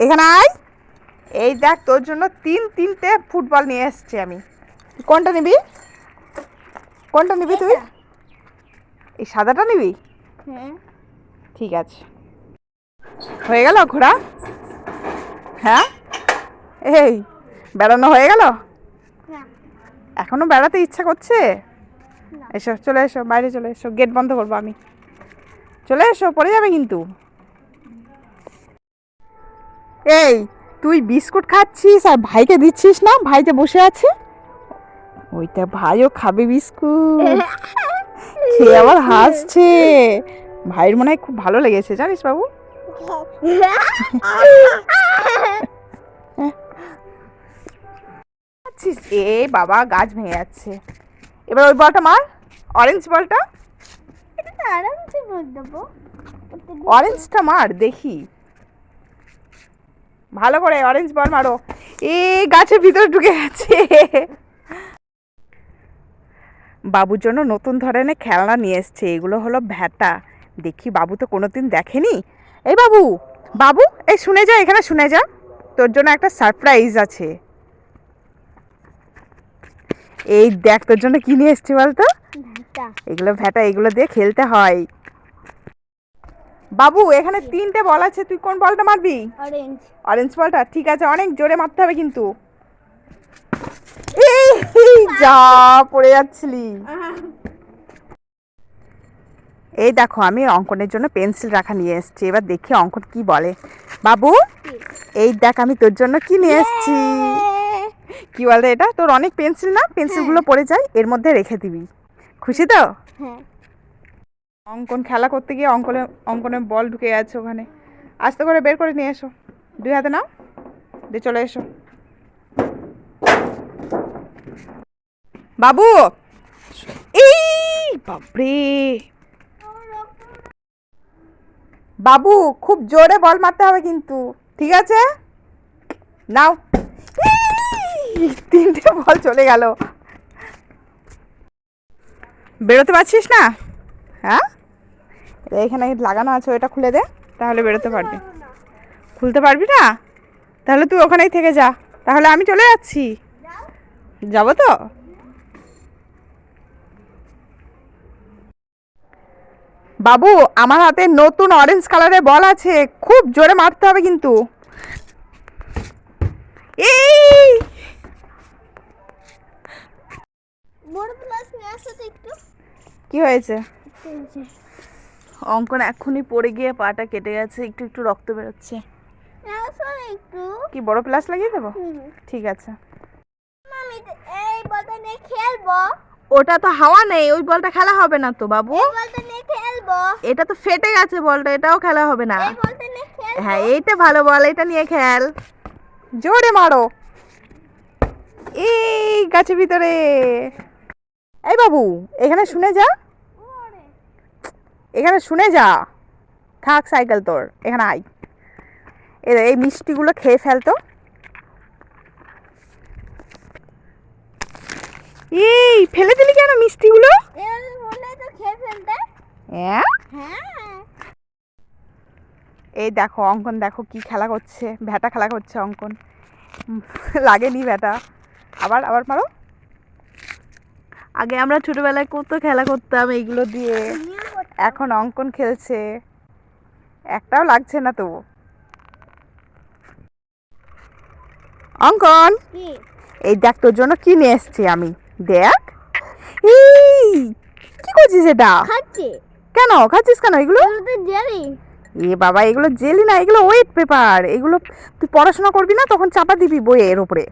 এখানে আয়। এই দেখ তোর জন্য তিন তিনটে ফুটবল নিয়ে এসেছি আমি। কোনটা নিবি? কোনটা নিবি তুই? এই সাদাটা নিবি? হ্যাঁ। ঠিক আছে। হয়ে গেল ঘোরা হ্যাঁ? এই বেড়ানো হয়ে গেল? এখনও বেড়াতে ইচ্ছা করছে? এসো চলে এসো বাইরে চলে এসো গেট বন্ধ করব আমি। চলে এসো পড়ে যাবে কিন্তু। এই তুই বিস্কুট খাচ্ছিস আর ভাইকে দিচ্ছিস না? ভাইতে বসে আছে? ওইটা ভাইও খাবে বিস্কুট। খেয়ে আবার হাসছে। ভাইয়ের মনে হয় খুব ভালো লেগেছে জানিস বাবু? এ বাবা গাছ ভেঙে যাচ্ছে। এবার ওই বলটা মার। অরেঞ্জ বলটা। অরেঞ্জটা মার দেখি। ভালো করে অরেঞ্জ বল মারো। এ গাছের ভিতরে ঢুকে গেছে। বাবুর জন্য নতুন ধরনের খেলনা নিয়ে এসছে। এগুলো হলো ভ্যাটা। দেখি বাবু তো কোনোদিন দেখেনি। এই বাবু বাবু এই শুনে যা এখানে শুনে যা। তোর জন্য একটা সারপ্রাইজ আছে। এই দেখ তোর জন্য কি নিয়ে এসছি বলতো? এগুলো ভ্যাটা এগুলো দিয়ে খেলতে হয়। বাবু এখানে তিনটে বল আছে তুই কোন বলটা মারবি? অরেঞ্জ অরেঞ্জ বলটা ঠিক আছে অনেক জোরে মারতে হবে কিন্তু। এই, যা পড়ে যাচ্ছিলি। এই দেখো আমি অঙ্কনের জন্য পেন্সিল রাখা নিয়ে এসেছি এবার দেখি অঙ্কন কি বলে। বাবু এই দেখ আমি তোর জন্য কি নিয়ে এসেছি। কি বলে এটা? তোর অনেক পেন্সিল না? পেন্সিলগুলো পড়ে যায় এর মধ্যে রেখে দিবি। খুশি তো? হ্যাঁ। অঙ্কন খেলা করতে গিয়ে অঙ্কনে অঙ্কনে বল ঢুকে গেছে ওখানে। আস্তে করে বের করে নিয়ে এসো। দুই হাতে নাও, দিয়ে চলে এসো। বাবু! এই বাপরে! বাবু, খুব জোরে বল মারতে হবে কিন্তু, ঠিক আছে? নাও। তিনটে বল চলে গেল। বেরোতে পারছিস না? হ্যাঁ? এটা এখানে লাগানো আছে ওটা খুলে দে তাহলে বেরোতে পারবি। খুলতে পারবি না? তাহলে তুই ওখানেই থেকে যা তাহলে আমি চলে যাচ্ছি। যাব তো? বাবু আমার হাতে নতুন অরেঞ্জ কালারের বল আছে খুব জোরে মারতে হবে কিন্তু। এই! তো কি হয়েছে? অঙ্কন এক্ষুনি পড়ে গিয়ে পাটা কেটে গেছে একটু একটু রক্ত বেরোচ্ছে। কি বড় প্লাস লাগিয়ে দেবো? ঠিক আছে। এই বলটা নিয়ে খেলব। ওটা তো হাওয়া নেই ওই বলটা খেলা হবে না তো বাবু। এটা তো ফেটে গেছে বলটা এটাও খেলা হবে না। হ্যাঁ এইটা ভালো বল এটা নিয়ে খেল। জোরে মারো। এই গাছের ভিতরে। এই বাবু এখানে শুনে যা। এখানে শুনে যা। থাক সাইকেল তোর, এখানে আয়। এই মিষ্টিগুলো খেয়ে ফেলতো এই, ফেলে দিলি কেন মিষ্টিগুলো? এই দেখো, অঙ্কন দেখো কি খেলা করছে ভ্যাটা খেলা করছে অঙ্কন। লাগেনি ভ্যাটা আবার আবার মারো। আগে আমরা ছোটবেলায় কত খেলা করতাম এইগুলো দিয়ে। এখন অঙ্কন খেলছে। একটাও লাগছে না তো অঙ্কন! এই দেখ তোর জন্য কি নিয়ে এসছি আমি? দেখ। এই! কি করছিস এটা? কেন? খাচ্ছিস কেন এগুলো? এগুলো জেলি এ বাবা এগুলো জেলি না এগুলো ওয়েট পেপার এগুলো তুই পড়াশোনা করবি না তখন চাপা দিবি বইয়ের ওপরে